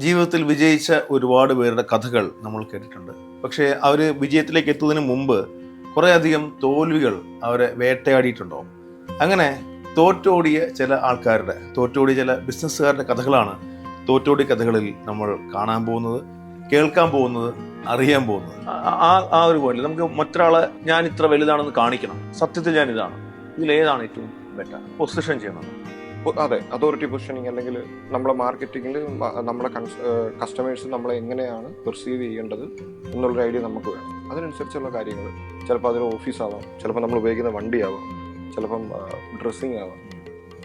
ജീവിതത്തിൽ വിജയിച്ച ഒരുപാട് പേരുടെ കഥകൾ നമ്മൾ കേട്ടിട്ടുണ്ട്. പക്ഷേ അവർ വിജയത്തിലേക്ക് എത്തുന്നതിന് മുമ്പ് കുറേയധികം തോൽവികൾ അവരെ വേട്ടയാടിയിട്ടുണ്ടോ? അങ്ങനെ തോറ്റോടിയ ചില ആൾക്കാരുടെ തോറ്റോടിയ ചില ബിസിനസ്സുകാരുടെ കഥകളാണ് തോറ്റോടി കഥകളിൽ നമ്മൾ കാണാൻ പോകുന്നത് കേൾക്കാൻ പോകുന്നത് അറിയാൻ പോകുന്നത്. ആ- ആ ഒരു പോലെ നമുക്ക് മറ്റൊരാളെ ഞാൻ ഇത്ര വലുതാണെന്ന് കാണിക്കണം. സത്യത്തിൽ ഞാൻ ഇതാണ്. ഇതിലേതാണ് ഏറ്റവും ബെറ്റർ പൊസിഷൻ ചെയ്യണം. അതെ അതോറിറ്റി പൊസിഷനിങ് അല്ലെങ്കിൽ നമ്മളെ മാർക്കറ്റിംഗിൽ നമ്മുടെ കസ്റ്റമേഴ്സ് നമ്മളെ എങ്ങനെയാണ് പെർസീവ് ചെയ്യേണ്ടത് എന്നുള്ളൊരു ഐഡിയ നമുക്ക് വേണം. അതിനനുസരിച്ചുള്ള കാര്യങ്ങൾ. ചിലപ്പോൾ അതൊരു ഓഫീസാവാം ചിലപ്പോൾ നമ്മൾ ഉപയോഗിക്കുന്ന വണ്ടിയാവാം ചിലപ്പം ഡ്രസ്സിങ് ആവാം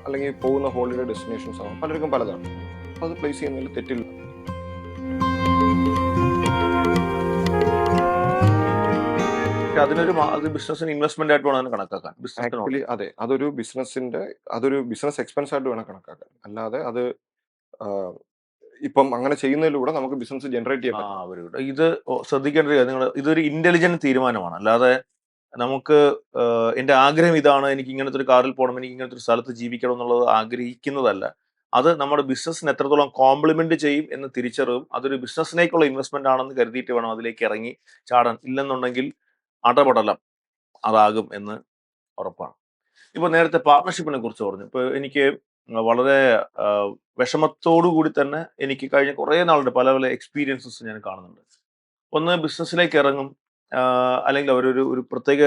അല്ലെങ്കിൽ പോകുന്ന ഹോളിഡേ ഡെസ്റ്റിനേഷൻസ് ആവാം പലർക്കും പലതാണ്. അത് പ്ലേസ് ചെയ്യുന്നതിൽ തെറ്റില്ല. പക്ഷെ അതിനൊരു അത് ബിസിനസ്സിന് ഇൻവെസ്റ്റ്മെന്റ് ആയിട്ട് വേണം കണക്കാക്കാൻ. ബിസിനസ് ആക്ച്വലി അതെ അതൊരു ബിസിനസിന്റെ അതൊരു ബിസിനസ് എക്സ്പെൻസ് ആയിട്ട് വേണം കണക്കാക്കാൻ. അല്ലാതെ അത് ഇപ്പം അങ്ങനെ ചെയ്യുന്നതിലൂടെ നമുക്ക് ബിസിനസ് ജനറേറ്റ് ചെയ്യാം ഇത് ശ്രദ്ധിക്കേണ്ട ഒരു കാര്യം നിങ്ങൾ ഇതൊരു ഇന്റലിജന്റ് തീരുമാനമാണ്. അല്ലാതെ നമുക്ക് എന്റെ ആഗ്രഹം ഇതാണ് എനിക്ക് ഇങ്ങനത്തെ ഒരു കാറിൽ പോകണം എനിക്ക് ഇങ്ങനത്തെ ഒരു സ്ഥലത്ത് ജീവിക്കണം എന്നുള്ളത് ആഗ്രഹിക്കുന്നതല്ല. അത് നമ്മുടെ ബിസിനസ്സിന് എത്രത്തോളം കോംപ്ലിമെന്റ് ചെയ്യും എന്ന് തിരിച്ചറിവും. അതൊരു ബിസിനസ്സിനേക്കുള്ള ഇൻവെസ്റ്റ്മെന്റ് ആണെന്ന് കരുതിയിട്ട് വേണം അതിലേക്ക് ഇറങ്ങി ചാടാൻ. ഇല്ലെന്നുണ്ടെങ്കിൽ അടപടലം അതാകും എന്ന് ഉറപ്പാണ്. ഇപ്പൊ നേരത്തെ പാർട്ണർഷിപ്പിനെ കുറിച്ച് പറഞ്ഞു. ഇപ്പൊ എനിക്ക് വളരെ വിഷമത്തോടു കൂടി തന്നെ എനിക്ക് കഴിഞ്ഞ കുറേ നാളുടെ പല പല എക്സ്പീരിയൻസസ് ഞാൻ കാണുന്നുണ്ട്. ഒന്ന് ബിസിനസ്സിലേക്ക് ഇറങ്ങും അല്ലെങ്കിൽ അവരൊരു ഒരു പ്രത്യേക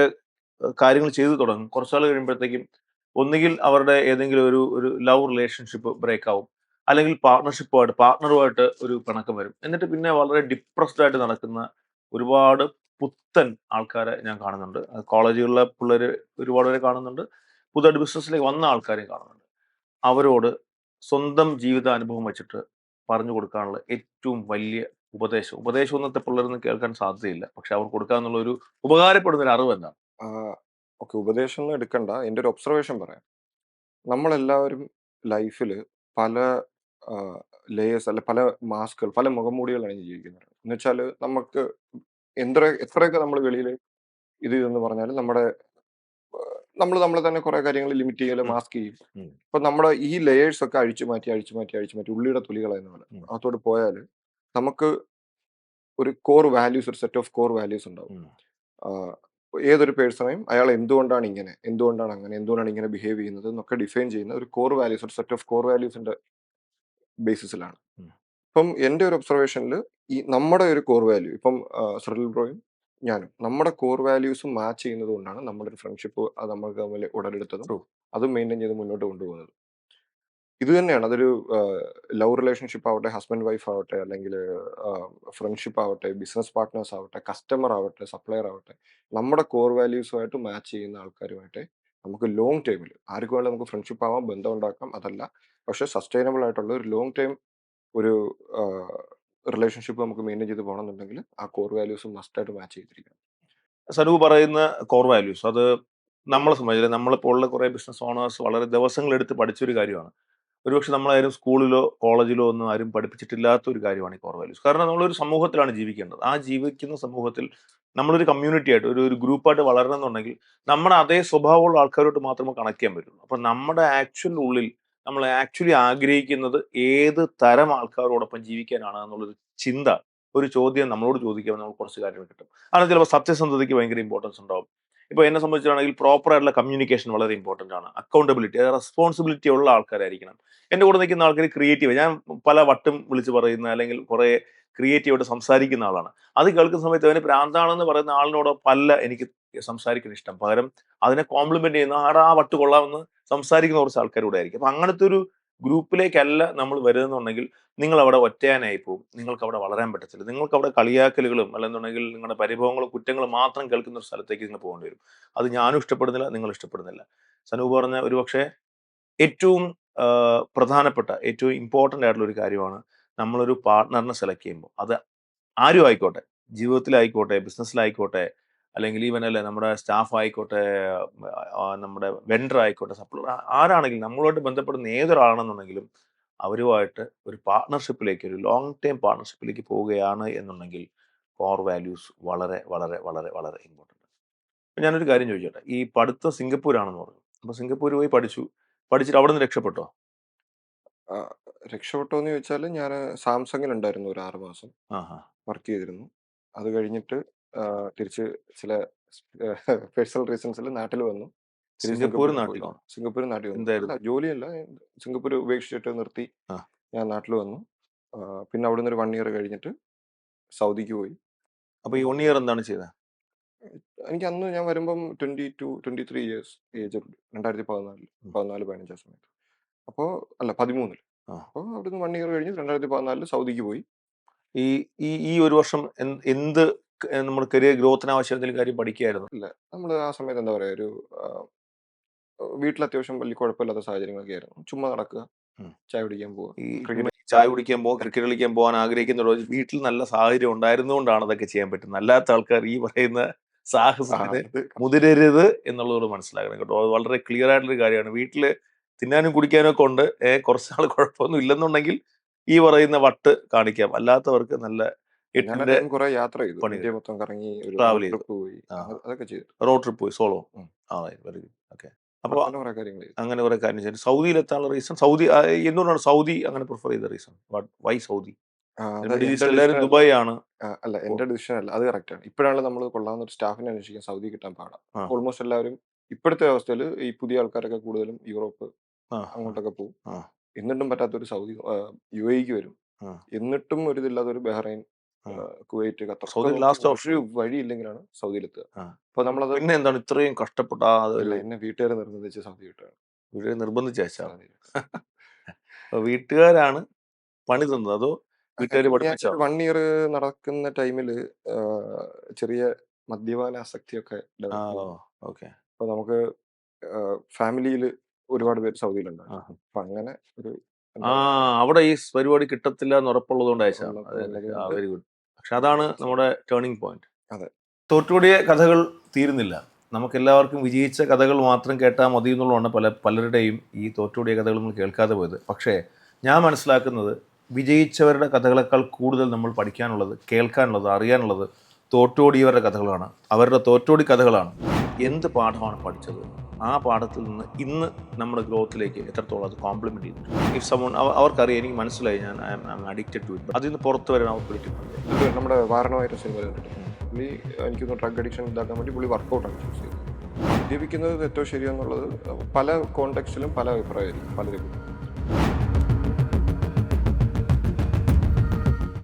കാര്യങ്ങൾ ചെയ്തു തുടങ്ങും. കുറച്ചാൾ കഴിയുമ്പോഴത്തേക്കും ഒന്നുകിൽ അവരുടെ ഏതെങ്കിലും ഒരു ഒരു ലവ് റിലേഷൻഷിപ്പ് ബ്രേക്ക് ആവും അല്ലെങ്കിൽ പാർട്ണർഷിപ്പുമായിട്ട് പാർട്ണറുമായിട്ട് ഒരു പിണക്കം വരും. എന്നിട്ട് പിന്നെ വളരെ ഡിപ്രസ്ഡ് ആയിട്ട് നടക്കുന്ന ഒരുപാട് പുത്തൻ ആൾക്കാരെ ഞാൻ കാണുന്നുണ്ട്. കോളേജുകളിലെ പിള്ളേർ ഒരുപാട് പേരെ കാണുന്നുണ്ട്. പുതുതായിട്ട് ബിസിനസ്സിലേക്ക് വന്ന ആൾക്കാരെയും കാണുന്നുണ്ട്. അവരോട് സ്വന്തം ജീവിതാനുഭവം വെച്ചിട്ട് പറഞ്ഞു കൊടുക്കാനുള്ള ഏറ്റവും വലിയ ഉപദേശം. ഉപദേശം ഒന്നത്തെ പിള്ളേരൊന്നും കേൾക്കാൻ സാധ്യതയില്ല. പക്ഷെ അവർ കൊടുക്കാന്നുള്ള ഒരു ഉപകാരപ്പെടുന്ന ഒരു അറിവ് എന്താണ്? ഓക്കെ. ഉപദേശം ഒന്നും എടുക്കണ്ട. എന്റെ ഒരു ഒബ്സർവേഷൻ പറയാം. നമ്മളെല്ലാവരും ലൈഫിൽ പല ലേയേഴ്സ് അല്ലെ പല മാസ്കുകൾ പല മുഖംമൂടികളാണ് ജീവിക്കുന്നത്. എന്ന് വെച്ചാൽ നമുക്ക് എത്ര എത്രയൊക്കെ നമ്മൾ വെളിയിൽ ഇത് എന്ന് പറഞ്ഞാലും നമ്മുടെ നമ്മൾ നമ്മളെ തന്നെ കുറെ കാര്യങ്ങൾ ലിമിറ്റ് ചെയ്യൽ മാസ്ക് ചെയ്യും. അപ്പൊ നമ്മുടെ ഈ ലെയേഴ്സ് ഒക്കെ അഴിച്ചു മാറ്റി അഴിച്ചു മാറ്റി അഴിച്ചു മാറ്റി ഉള്ളിയുടെ തുലികളെന്ന പോലെ അതോട് പോയാൽ പോയാൽ നമുക്ക് ഒരു കോർ വാല്യൂസ് ഒരു സെറ്റ് ഓഫ് കോർ വാല്യൂസ് ഉണ്ടാവും. ഏതൊരു പേഴ്സണെയും അയാൾ എന്തുകൊണ്ടാണ് ഇങ്ങനെ എന്തുകൊണ്ടാണ് അങ്ങനെ എന്തുകൊണ്ടാണ് ഇങ്ങനെ ബിഹേവ് ചെയ്യുന്നത് എന്നൊക്കെ ഡിഫൈൻ ചെയ്യുന്ന ഒരു കോർ വാല്യൂസ് ഒരു സെറ്റ് ഓഫ് കോർ വാല്യൂസിന്റെ ബേസിസിലാണ്. ഇപ്പം എന്റെ ഒരു ഒബ്സർവേഷനിൽ ഈ നമ്മുടെ ഒരു കോർ വാല്യൂ ഇപ്പം സുറിൽ ബ്രോയും ഞാനും നമ്മുടെ കോർ വാല്യൂസും മാച്ച് ചെയ്യുന്നത് കൊണ്ടാണ് നമ്മുടെ ഒരു ഫ്രണ്ട്ഷിപ്പ് അത് നമ്മൾ തമ്മിൽ ഉടലെടുത്തതും. അതും മെയിന്റെയിൻ ചെയ്ത് മുന്നോട്ട് കൊണ്ടുപോകുന്നത് ഇത് തന്നെയാണ് അതൊരു ലവ് റിലേഷൻഷിപ്പ് ആവട്ടെ ഹസ്ബൻഡ് വൈഫ് ആവട്ടെ അല്ലെങ്കിൽ ഫ്രണ്ട്ഷിപ്പ് ആവട്ടെ ബിസിനസ് പാർട്ട്നേഴ്സ് ആവട്ടെ കസ്റ്റമർ ആവട്ടെ സപ്ലയർ ആവട്ടെ നമ്മുടെ കോർ വാല്യൂസുമായിട്ട് മാച്ച് ചെയ്യുന്ന ആൾക്കാരുമായിട്ട് നമുക്ക് ലോങ് ടൈമിൽ ആർക്കും വേണമെങ്കിൽ നമുക്ക് ഫ്രണ്ട്ഷിപ്പ് ആവാം ബന്ധം ഉണ്ടാക്കാം അതല്ല പക്ഷെ സസ്റ്റൈനബിൾ ആയിട്ടുള്ള ഒരു ലോങ് ടൈം ഒരു റിലേഷൻഷിപ്പ് നമുക്ക് മെയിന്റെയിൻ ചെയ്ത് പോകണമെന്നുണ്ടെങ്കിൽ ആ കോർ വാല്യൂസ് മസ്റ്റായിട്ട് മാച്ച് ചെയ്തിരിക്കണം. സനു പറയുന്ന കോർ വാല്യൂസ് അത് നമ്മളെ സംബന്ധിച്ചില്ല നമ്മളിപ്പോൾ ഉള്ള കുറേ ബിസിനസ് ഓണേഴ്സ് വളരെ ദിവസങ്ങളെടുത്ത് പഠിച്ചൊരു കാര്യമാണ്. ഒരുപക്ഷെ നമ്മളാരും സ്കൂളിലോ കോളേജിലോ ഒന്നും ആരും പഠിപ്പിച്ചിട്ടില്ലാത്ത ഒരു കാര്യമാണ് ഈ കോർ വാല്യൂസ് കാരണം നമ്മളൊരു സമൂഹത്തിലാണ് ജീവിക്കേണ്ടത്. ആ ജീവിക്കുന്ന സമൂഹത്തിൽ നമ്മളൊരു കമ്മ്യൂണിറ്റി ആയിട്ട് ഒരു ഒരു ഗ്രൂപ്പായിട്ട് വളരണം എന്നുണ്ടെങ്കിൽ നമ്മുടെ അതേ സ്വഭാവമുള്ള ആൾക്കാരോട്ട് മാത്രമേ കണക്ട് ചെയ്യാൻ പറ്റുള്ളൂ. അപ്പം നമ്മുടെ ആക്ച്വൽ ഉള്ളിൽ നമ്മൾ ആക്ച്വലി ആഗ്രഹിക്കുന്നത് ഏത് തരം ആൾക്കാരോടൊപ്പം ജീവിക്കാനാണ് എന്നുള്ളൊരു ചിന്ത ഒരു ചോദ്യം നമ്മളോട് ചോദിക്കുമ്പോൾ നമുക്ക് കുറച്ച് കാര്യങ്ങൾ കിട്ടും. അതാണ് ചിലപ്പോൾ സത്യസന്ധതയ്ക്ക് ഭയങ്കര ഇമ്പോർട്ടൻസ് ഉണ്ടാവും. ഇപ്പോൾ എന്നെ സംബന്ധിച്ചാണെങ്കിൽ പ്രോപ്പർ ആയിട്ടുള്ള കമ്മ്യൂണിക്കേഷൻ വളരെ ഇമ്പോർട്ടന്റ് ആണ്. അക്കൗണ്ടബിലിറ്റി അതായത് റെസ്പോൺസിബിലിറ്റി ഉള്ള ആൾക്കാരായിരിക്കണം. എന്റെ കൂടെ നിൽക്കുന്ന ആൾക്കാർ ക്രിയേറ്റീവ് ഞാൻ പല വട്ടം വിളിച്ച് പറയുന്ന അല്ലെങ്കിൽ കുറേ ക്രിയേറ്റീവായിട്ട് സംസാരിക്കുന്ന ആളാണ്. അത് കേൾക്കുന്ന സമയത്ത് അവന് പ്രാന്താണെന്ന് പറയുന്ന ആളിനോടൊപ്പമല്ല എനിക്ക് സംസാരിക്കുന്ന ഇഷ്ടം. പകരം അതിനെ കോംപ്ലിമെന്റ് ചെയ്യുന്ന ആടാ വട്ട് കൊള്ളാമെന്ന് സംസാരിക്കുന്ന കുറച്ച് ആൾക്കാരൂടെ ആയിരിക്കും. അപ്പൊ അങ്ങനത്തെ ഒരു ഗ്രൂപ്പിലേക്കല്ല നമ്മൾ വരുന്നുണ്ടെങ്കിൽ നിങ്ങൾ അവിടെ ഒറ്റയാനായി പോകും നിങ്ങൾക്ക് അവിടെ വളരാൻ പറ്റത്തില്ല. നിങ്ങൾക്ക് അവിടെ കളിയാക്കലുകളും അല്ലെന്നുണ്ടെങ്കിൽ നിങ്ങളുടെ പരിഭവങ്ങളും കുറ്റങ്ങളും മാത്രം കേൾക്കുന്ന ഒരു സ്ഥലത്തേക്ക് നിങ്ങൾ പോകേണ്ടി വരും. അത് ഞാനും ഇഷ്ടപ്പെടുന്നില്ല നിങ്ങൾ ഇഷ്ടപ്പെടുന്നില്ല. സനൂപ് പറഞ്ഞ ഒരുപക്ഷെ ഏറ്റവും പ്രധാനപ്പെട്ട ഏറ്റവും ഇമ്പോർട്ടന്റ് ആയിട്ടുള്ള ഒരു കാര്യമാണ് നമ്മളൊരു പാർട്ട്ണറിനെ സെലക്ട് ചെയ്യുമ്പോൾ അത് ആരും ആയിക്കോട്ടെ. ജീവിതത്തിലായിക്കോട്ടെ ബിസിനസ്സിലായിക്കോട്ടെ അല്ലെങ്കിൽ ഈവൻ അല്ലേ നമ്മുടെ സ്റ്റാഫ് ആയിക്കോട്ടെ നമ്മുടെ വെണ്ടർ ആയിക്കോട്ടെ സപ്ലർ ആരാണെങ്കിലും നമ്മളോട് ബന്ധപ്പെടുന്ന ഏതൊരാളാണെന്നുണ്ടെങ്കിലും അവരുമായിട്ട് ഒരു പാർട്ട്ണർഷിപ്പിലേക്ക് ഒരു ലോങ് ടൈം പാർട്ട്ണർഷിപ്പിലേക്ക് പോവുകയാണ് എന്നുണ്ടെങ്കിൽ കോർ വാല്യൂസ് വളരെ വളരെ വളരെ വളരെ ഇമ്പോർട്ടന്റ്. അപ്പം ഞാനൊരു കാര്യം ചോദിച്ചോട്ടെ. ഈ പഠിത്തം സിംഗപ്പൂരാണെന്ന് പറഞ്ഞു. അപ്പോൾ സിംഗപ്പൂർ പോയി പഠിച്ചു. പഠിച്ചിട്ട് അവിടെ നിന്ന് രക്ഷപ്പെട്ടോ? ആ, രക്ഷപ്പെട്ടോന്ന് ചോദിച്ചാൽ ഞാൻ സാംസങ്ങിലുണ്ടായിരുന്നു ഒരു ആറ് മാസം. ആഹാ. വർക്ക് ചെയ്തിരുന്നു. അത് കഴിഞ്ഞിട്ട് തിരിച്ച് ചില പേഴ്സണൽ റീസൺസിൽ നാട്ടിൽ വന്നു. തിരിച്ച് സിംഗപ്പൂർ സിംഗപ്പൂരിൽ നാട്ടിൽ വന്നു സിംഗപ്പൂർ നാട്ടിൽ വന്നു. എന്തായിരുന്നു? ജോലിയല്ല. സിംഗപ്പൂർ ഉപേക്ഷിച്ചിട്ട് നിർത്തി ആ. ഞാൻ നാട്ടിൽ വന്നു. പിന്നെ അവിടെ നിന്ന് ഒരു വൺ ഇയർ കഴിഞ്ഞിട്ട് സൗദിക്ക് പോയി. അപ്പൊ ഈ വൺ ഇയർ എന്താണ് ചെയ്തത് എനിക്ക് അന്ന് ഞാൻ വരുമ്പം twenty two twenty three years age ഉണ്ട്. രണ്ടായിരത്തി പതിനാലിൽ ഉം. പതിനാല് പതിനഞ്ച് ആ സമയത്ത്. അപ്പോൾ അല്ല പതിമൂന്നിൽ അപ്പോ അപ്പോൾ അവിടുന്ന് വൺ ഇയർ കഴിഞ്ഞ് രണ്ടായിരത്തി പതിനാലിൽ സൗദിക്ക് പോയി. ഈ ഈ ഈ ഒരു വർഷം എന്ത് നമ്മൾ കരിയർ ഗ്രോത്തിന് ആവശ്യം എന്തെങ്കിലും കാര്യം പഠിക്കുകയായിരുന്നു അല്ല നമ്മൾ ആ സമയത്ത് എന്താ പറയുക ഒരു വീട്ടിൽ അത്യാവശ്യം വലിയ കുഴപ്പമില്ലാത്ത സാഹചര്യങ്ങളൊക്കെ ആയിരുന്നു. ചുമ്മാ നടക്കുക. ചായ കുടിക്കാൻ പോകുക ചായ കുടിക്കാൻ പോകാൻ ക്രിക്കറ്റ് കളിക്കാൻ പോകാൻ ആഗ്രഹിക്കുന്ന വീട്ടിൽ നല്ല സാഹചര്യം ഉണ്ടായിരുന്നുകൊണ്ടാണ് അതൊക്കെ ചെയ്യാൻ പറ്റുന്നത്. അല്ലാത്ത ആൾക്കാർ ഈ പറയുന്ന സാഹസത്തിന് മുതിരരുത് എന്നുള്ളത് മനസ്സിലാക്കണം കേട്ടോ. അത് വളരെ ക്ലിയർ ആയിട്ടുള്ള കാര്യമാണ്. വീട്ടിൽ തിന്നാനും കുടിക്കാനും ഒക്കെ ഉണ്ട്. ഏ, നാൾ കുഴപ്പമൊന്നും ഇല്ലെന്നുണ്ടെങ്കിൽ ഈ പറയുന്ന വട്ട് കാണിക്കാം. അല്ലാത്തവർക്ക് നല്ല എട്ടിന്റെ കുറെ യാത്ര ചെയ്തു. ഇന്ത്യ മൊത്തം കറങ്ങി Travel ചെയ്തു. പോയി. അതൊക്കെ ചെയ്തു. റോഡ് ട്രിപ്പ് പോയി. സോളോ. ആ വെരി ഗുഡ് ഓക്കെ. അപ്പോൾ അങ്ങനെ കുറെ കാര്യം ചെയ്തു. സൗദിയിൽ എത്താനുള്ള റീസൺ സൗദി എന്തുകൊണ്ടാണ് സൗദി അങ്ങനെ പ്രിഫർ ചെയ്ത റീസൺ വൈ സൗദി? എല്ലാവരും ദുബായ് ആണ് അല്ല എന്റെ ഡിസിഷൻ അല്ല. അത് കറക്റ്റ് ആണ്. ഇപ്പോഴാണ് നമ്മൾ കൊള്ളാവുന്ന ഒരു സ്റ്റാഫിനെ അന്വേഷിക്കാൻ സൗദി കിട്ടാൻ പാടാം. ഓൾമോസ്റ്റ് എല്ലാവരും ഇപ്പോഴത്തെ അവസ്ഥയിൽ ഈ പുതിയ ആൾക്കാരൊക്കെ കൂടുതലും യൂറോപ്പ് ആ, അങ്ങോട്ടൊക്കെ പോകും ആ. എന്നിട്ടും പറ്റാത്തൊരു സൗദി യു എക്ക് വരും ആ. എന്നിട്ടും ഒരു ഇതില്ലാത്തൊരു ബഹ്റൈൻ ആ. ആ, കുവൈറ്റ് ഖത്തർ സൗദി ഒക്കെ നോക്കി option. ഒരു വഴിയില്ലെങ്കിലാണ് സൗദിയിലെത്തുക ആ. അപ്പൊ നമ്മളത് പിന്നെ എന്താണ് ഇത്രയും കഷ്ടപ്പെട്ട ആ ഒരു ഇല്ല, എന്നെ വീട്ടുകാരെ നിർബന്ധിച്ച് സൗദി വിട്ടാണ് ഇവരെ നിർബന്ധിച്ച അയച്ചാണ് വീട്ടുകാരാണ് പണി തന്നത് അതോ വീട്ടുകാർ പഠിപ്പിച്ചോ വൺ ഇയർ നടക്കുന്ന ടൈമിൽ ചെറിയ മദ്യപാന ആസക്തിയൊക്കെ ഡെവലപ്പ് ഓക്കെ അപ്പൊ നമുക്ക് ഫാമിലിയിൽ ഒരുപാട് പേര് സൗദിയിലുണ്ട്. അപ്പൊ അങ്ങനെ ഒരു ആ അവിടെ ഈ പരിപാടി കിട്ടത്തില്ല എന്ന് ഉറപ്പുള്ളതുകൊണ്ട് കൊണ്ട് വെരി ഗുഡ് പക്ഷെ അതാണ് നമ്മുടെ ടേണിംഗ് പോയിന്റ് അതെ. തോറ്റുകൂടിയ കഥകൾ തീരുന്നില്ല. നമുക്ക് എല്ലാവർക്കും വിജയിച്ച കഥകൾ മാത്രം കേട്ടാൽ മതി എന്നുള്ളതാണ് പല പലരുടെയും ഈ തോറ്റുകൂടിയ കഥകൾ നമ്മൾ കേൾക്കാതെ പോയത്. പക്ഷേ ഞാൻ മനസ്സിലാക്കുന്നത് വിജയിച്ചവരുടെ കഥകളെക്കാൾ കൂടുതൽ നമ്മൾ പഠിക്കാനുള്ളത് കേൾക്കാനുള്ളത് അറിയാനുള്ളത് തോറ്റോടിയവരുടെ കഥകളാണ്. അവരുടെ തോറ്റോടി കഥകളാണ്. എന്ത് പാഠമാണ് പഠിച്ചത്? ആ പാഠത്തിൽ നിന്ന് ഇന്ന് നമ്മുടെ ഗ്രോത്തിലേക്ക് എത്രത്തോളം അത് കോംപ്ലിമെന്റ് ചെയ്തിട്ടുണ്ട് ഇഫ് സമൺ അവർക്കറിയാം എനിക്ക് മനസ്സിലായി ഞാൻ I am addicted to it അതിൽ നിന്ന് പുറത്ത് വരാൻ അവർക്ക് പറ്റുന്നുണ്ട് നമ്മുടെ വാരണമായിട്ട് സിനിമ കണ്ടിട്ട് പുള്ളി എനിക്കൊന്ന് ഡ്രഗ് അഡിക്ഷൻ ഇതാക്കാൻ വേണ്ടി പുള്ളി വർക്കൗട്ടാണ് ചൂസ് ചെയ്തത് മദ്യപിക്കുന്നത് ഏറ്റവും ശരിയെന്നുള്ളത് പല കോണ്ടെക്സ്റ്റിലും പല അഭിപ്രായമായിരിക്കും പലരും.